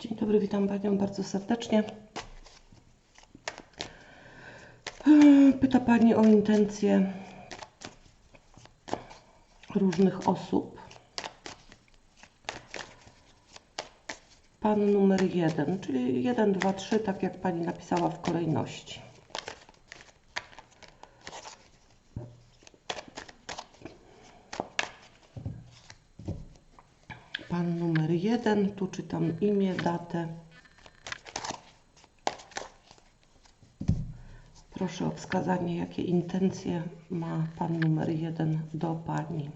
Dzień dobry, witam Panią bardzo serdecznie. Pyta Pani o intencje różnych osób. Pan numer jeden, czyli 1, 2, 3, tak jak Pani napisała w kolejności. Pan numer jeden, tu czytam imię, datę. Proszę o wskazanie, jakie intencje ma pan numer jeden do pani.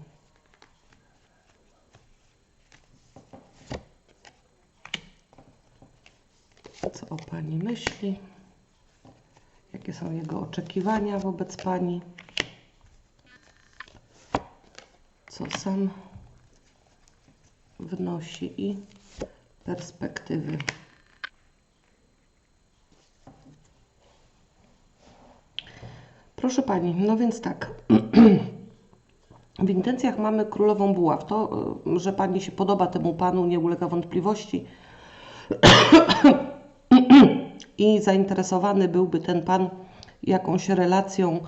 Co o pani myśli? Jakie są jego oczekiwania wobec pani? Co sam wnosi i perspektywy. Proszę Pani, no więc tak. W intencjach mamy królową buław. To, y, że Pani się podoba temu Panu, nie ulega wątpliwości. I zainteresowany byłby ten Pan jakąś relacją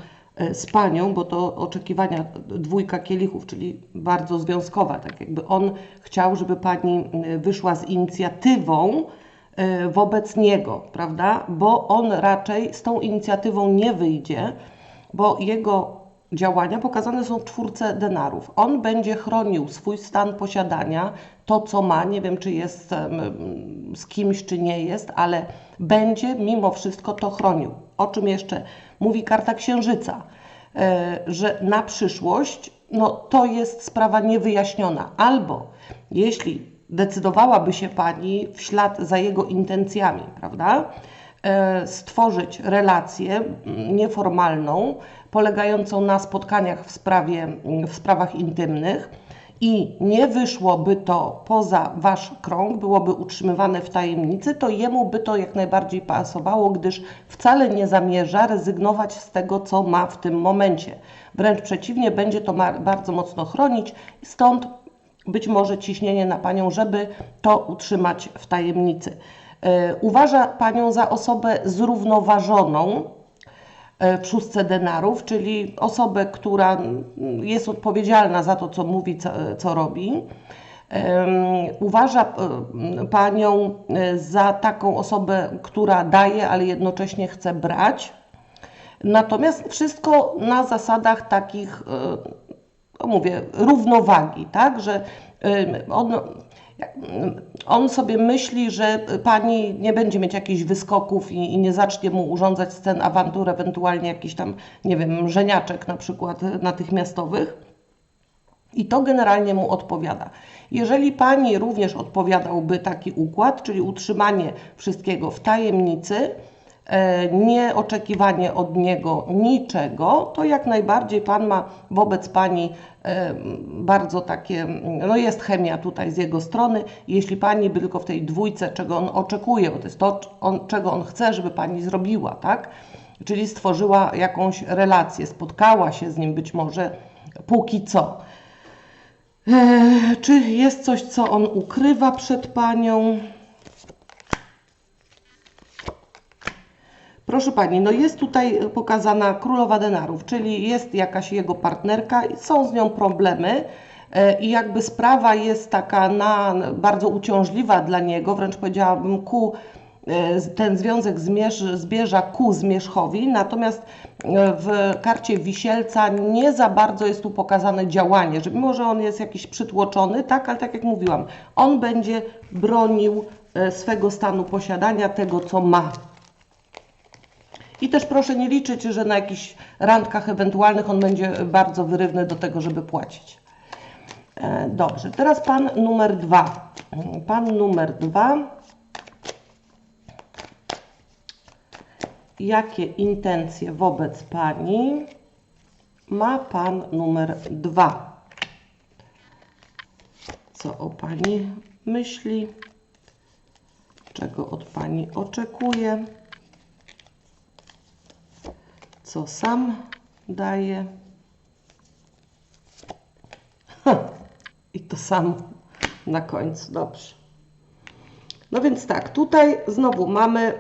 z Panią, bo to oczekiwania dwójka kielichów, czyli bardzo związkowa. Tak jakby on chciał, żeby Pani y, wyszła z inicjatywą y, wobec niego, prawda? Bo on raczej z tą inicjatywą nie wyjdzie, bo jego działania pokazane są w czwórce denarów. On będzie chronił swój stan posiadania, to co ma, nie wiem czy jest z kimś, czy nie jest, ale będzie mimo wszystko to chronił. O czym jeszcze mówi karta księżyca, e, że na przyszłość no, to jest sprawa niewyjaśniona. Albo jeśli decydowałaby się Pani w ślad za jego intencjami, prawda? E, stworzyć relację nieformalną, polegającą na spotkaniach w, sprawie, w sprawach intymnych i nie wyszłoby to poza Wasz krąg, byłoby utrzymywane w tajemnicy, to jemu by to jak najbardziej pasowało, gdyż wcale nie zamierza rezygnować z tego, co ma w tym momencie. Wręcz przeciwnie, będzie to bardzo mocno chronić, stąd być może ciśnienie na Panią, żeby to utrzymać w tajemnicy. E, Uważa Panią za osobę zrównoważoną e, w szóstce denarów, czyli osobę, która jest odpowiedzialna za to, co mówi, co, co robi. Em, Uważa e, Panią e, za taką osobę, która daje, ale jednocześnie chce brać. Natomiast wszystko na zasadach takich, e, no mówię, równowagi, tak, że on sobie myśli, że pani nie będzie mieć jakichś wyskoków i, i nie zacznie mu urządzać scen awantur, ewentualnie jakiś tam, nie wiem, żeniaczek na przykład natychmiastowych. I to generalnie mu odpowiada. Jeżeli pani również odpowiadałby taki układ, czyli utrzymanie wszystkiego w tajemnicy, nieoczekiwanie od niego niczego, to jak najbardziej pan ma wobec pani e, bardzo takie, no jest chemia tutaj z jego strony. Jeśli pani by tylko w tej dwójce, czego on oczekuje, bo to jest to, czego on chce, żeby pani zrobiła, tak? Czyli stworzyła jakąś relację, spotkała się z nim być może póki co. E, Czy jest coś, co on ukrywa przed panią? Proszę pani, no jest tutaj pokazana królowa denarów, czyli jest jakaś jego partnerka są z nią problemy. e, I jakby sprawa jest taka na, bardzo uciążliwa dla niego, wręcz powiedziałabym ku e, ten związek zmierz, zbierza ku zmierzchowi, natomiast e, w karcie wisielca nie za bardzo jest tu pokazane działanie, że mimo, że on jest jakiś przytłoczony, tak, ale tak jak mówiłam, on będzie bronił swego stanu posiadania, tego co ma. I też proszę nie liczyć, że na jakichś randkach ewentualnych on będzie bardzo wyrywny do tego, żeby płacić. E, Dobrze, teraz pan numer dwa. Pan numer dwa. Jakie intencje wobec pani ma pan numer dwa? Co o pani myśli? Czego od pani oczekuje? Co sam daje? I to samo na końcu. Dobrze. No więc tak, tutaj znowu mamy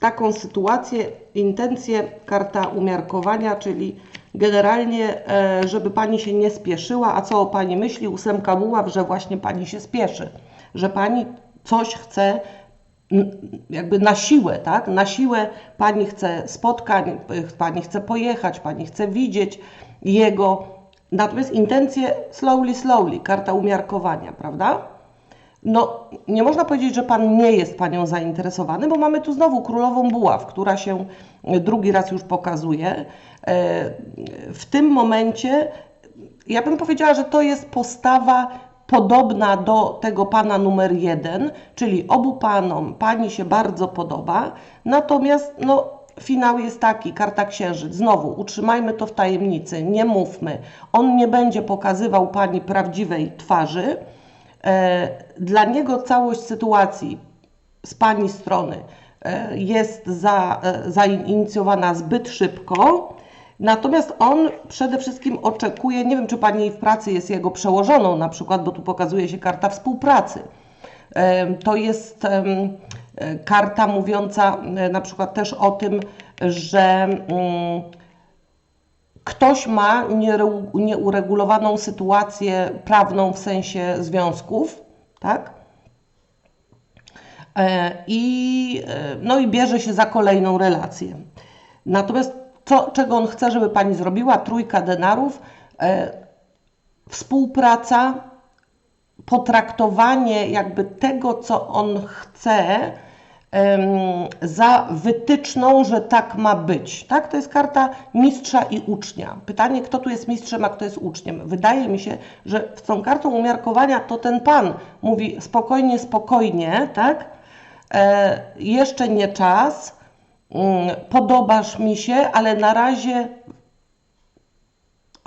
taką sytuację, intencję, karta umiarkowania, czyli generalnie, e, żeby Pani się nie spieszyła, a co o Pani myśli? Ósemka buław, że właśnie Pani się spieszy, że Pani coś chce jakby na siłę, tak? Na siłę Pani chce spotkań, Pani chce pojechać, Pani chce widzieć jego, natomiast intencje slowly, slowly, karta umiarkowania, prawda? No, nie można powiedzieć, że Pan nie jest Panią zainteresowany, bo mamy tu znowu królową buław, która się drugi raz już pokazuje. E, w tym momencie ja bym powiedziała, że to jest postawa podobna do tego pana numer jeden, czyli obu panom pani się bardzo podoba, natomiast no, finał jest taki, karta księżyc, znowu utrzymajmy to w tajemnicy, nie mówmy, on nie będzie pokazywał pani prawdziwej twarzy, e, dla niego całość sytuacji z pani strony e, jest e, zainicjowana zbyt szybko, Natomiast on przede wszystkim oczekuje, nie wiem czy Pani w pracy jest jego przełożoną na przykład, bo tu pokazuje się karta współpracy. To jest karta mówiąca na przykład też o tym, że ktoś ma nieuregulowaną sytuację prawną w sensie związków, tak? E, I, e, no i bierze się za kolejną relację. Natomiast co, czego on chce, żeby pani zrobiła, trójka denarów, e, współpraca, potraktowanie jakby tego, co on chce, za wytyczną, że tak ma być. Tak? To jest karta mistrza i ucznia. Pytanie, kto tu jest mistrzem, a kto jest uczniem. Wydaje mi się, że z tą kartą umiarkowania to ten pan mówi spokojnie, spokojnie, tak? E, jeszcze nie czas, podobasz mi się, ale na razie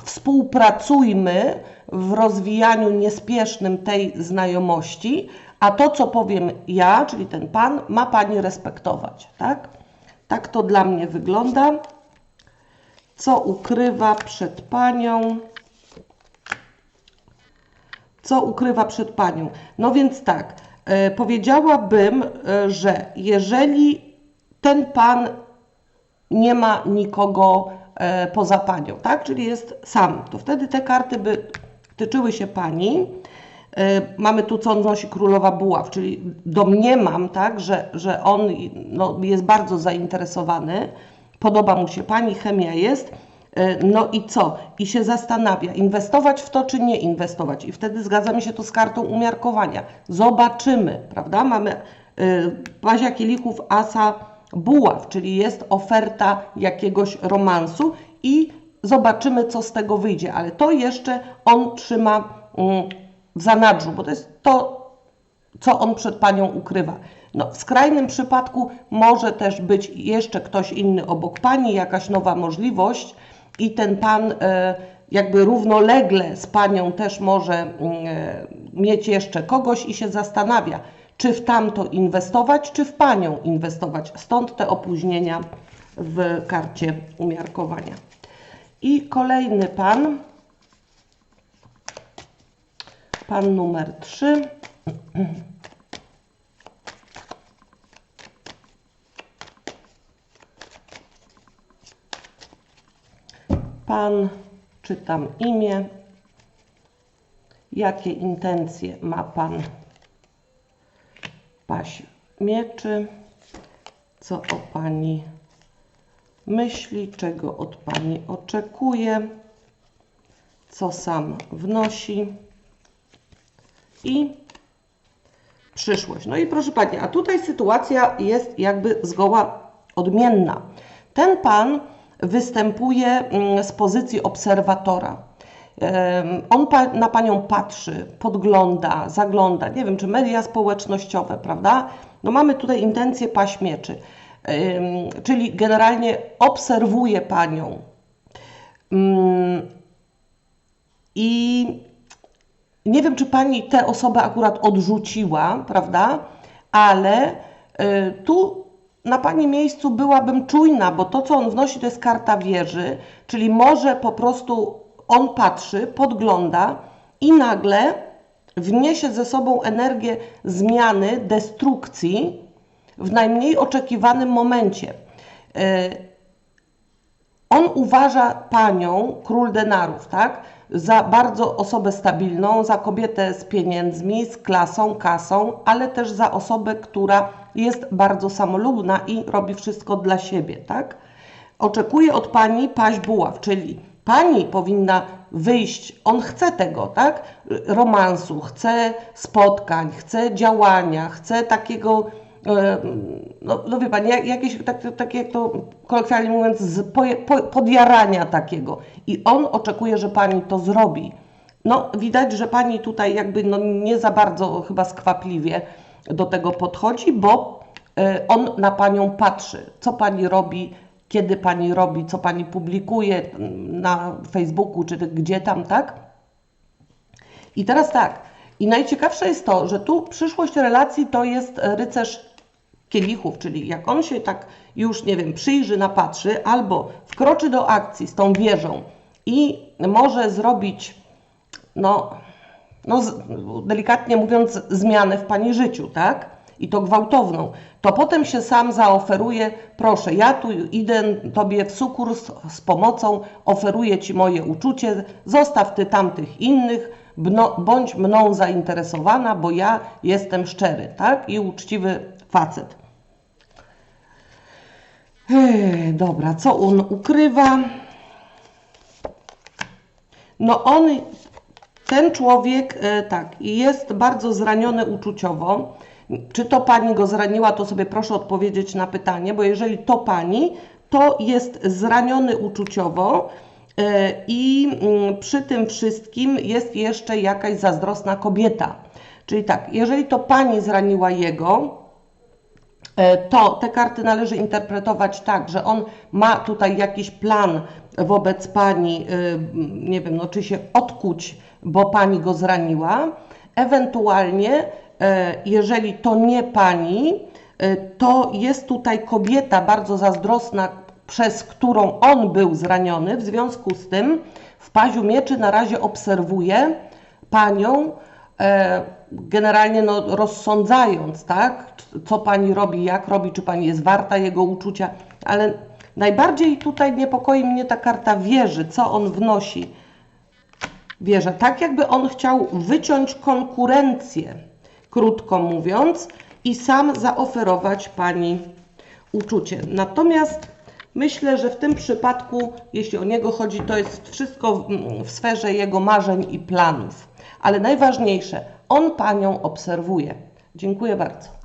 współpracujmy w rozwijaniu niespiesznym tej znajomości, a to, co powiem ja, czyli ten pan, ma pani respektować, tak? Tak to dla mnie wygląda. Co ukrywa przed panią? Co ukrywa przed panią? No więc tak, e, powiedziałabym, e, że jeżeli ten pan nie ma nikogo e, poza panią, tak? Czyli jest sam. To wtedy te karty by tyczyły się pani. E, mamy tu, co nosi królowa buław, czyli domniemam, tak, że, że on no, jest bardzo zainteresowany, podoba mu się pani, chemia jest. E, no i co? I się zastanawia, inwestować w to, czy nie inwestować. I wtedy zgadzamy się tu z kartą umiarkowania. Zobaczymy, prawda? Mamy Bazia kielichów, asa, buław, czyli jest oferta jakiegoś romansu i zobaczymy, co z tego wyjdzie. Ale to jeszcze on trzyma mm, w zanadrzu, bo to jest to, co on przed panią ukrywa. No, w skrajnym przypadku może też być jeszcze ktoś inny obok pani, jakaś nowa możliwość i ten pan e, jakby równolegle z panią też może mm, e, mieć jeszcze kogoś i się zastanawia, czy w tamto inwestować, czy w panią inwestować. Stąd te opóźnienia w karcie umiarkowania. I kolejny pan, pan numer 3. Pan, czytam imię, jakie intencje ma pan paś mieczy. Co o Pani myśli, czego od Pani oczekuje, co sam wnosi i przyszłość. No i proszę Pani, a tutaj sytuacja jest jakby zgoła odmienna. Ten Pan występuje mm, z pozycji obserwatora on pa, na panią patrzy, podgląda, zagląda, nie wiem, czy media społecznościowe, prawda? No mamy tutaj intencję paśmieczy, czyli generalnie obserwuje panią. I nie wiem, czy pani tę osobę akurat odrzuciła, prawda? Ale y, tu na pani miejscu byłabym czujna, bo to, co on wnosi, to jest karta wieży, czyli może po prostu on patrzy, podgląda i nagle wniesie ze sobą energię zmiany, destrukcji w najmniej oczekiwanym momencie. E, on uważa panią, król denarów, tak, za bardzo osobę stabilną, za kobietę z pieniędzmi, z klasą, kasą, ale też za osobę, która jest bardzo samolubna i robi wszystko dla siebie, tak? Oczekuje od pani paść buław, czyli pani powinna wyjść, on chce tego, tak? Romansu, chce spotkań, chce działania, chce takiego E, no, no wie Pani, jakieś takie, tak jak to kolokwialnie mówiąc, z po, po, podjarania takiego. I on oczekuje, że Pani to zrobi. No widać, że Pani tutaj jakby no, nie za bardzo chyba skwapliwie do tego podchodzi, bo e, on na Panią patrzy, co Pani robi, kiedy Pani robi, co Pani publikuje na Facebooku czy gdzie tam, tak? I teraz tak, i najciekawsze jest to, że tu przyszłość relacji to jest rycerz kielichów, czyli jak on się tak już, nie wiem, przyjrzy, napatrzy, albo wkroczy do akcji z tą wieżą i może zrobić, no, no delikatnie mówiąc, zmianę w Pani życiu, tak? I to gwałtowną, to potem się sam zaoferuje, proszę, ja tu idę Tobie w sukurs z pomocą, oferuję Ci moje uczucie, zostaw Ty tamtych innych, bądź mną zainteresowana, bo ja jestem szczery, tak? I uczciwy facet. Dobra, co on ukrywa? No on, ten człowiek, e, tak, jest bardzo zraniony uczuciowo. Czy to pani go zraniła, to sobie proszę odpowiedzieć na pytanie, bo jeżeli to pani, to jest zraniony uczuciowo e, i mm, przy tym wszystkim jest jeszcze jakaś zazdrosna kobieta. Czyli tak, jeżeli to pani zraniła jego, E, to te karty należy interpretować tak, że on ma tutaj jakiś plan wobec pani, e, nie wiem, no czy się odkuć, bo pani go zraniła. Ewentualnie, jeżeli to nie pani, to jest tutaj kobieta bardzo zazdrosna, przez którą on był zraniony. W związku z tym w paziu mieczy na razie obserwuje panią, generalnie no, rozsądzając, tak, co pani robi, jak robi, czy pani jest warta jego uczucia, ale najbardziej tutaj niepokoi mnie ta karta wieży, co on wnosi. Wieża, tak jakby on chciał wyciąć konkurencję, krótko mówiąc, i sam zaoferować pani uczucie. Natomiast myślę, że w tym przypadku, jeśli o niego chodzi, to jest wszystko w, sferze jego marzeń i planów. Ale najważniejsze, on panią obserwuje. Dziękuję bardzo.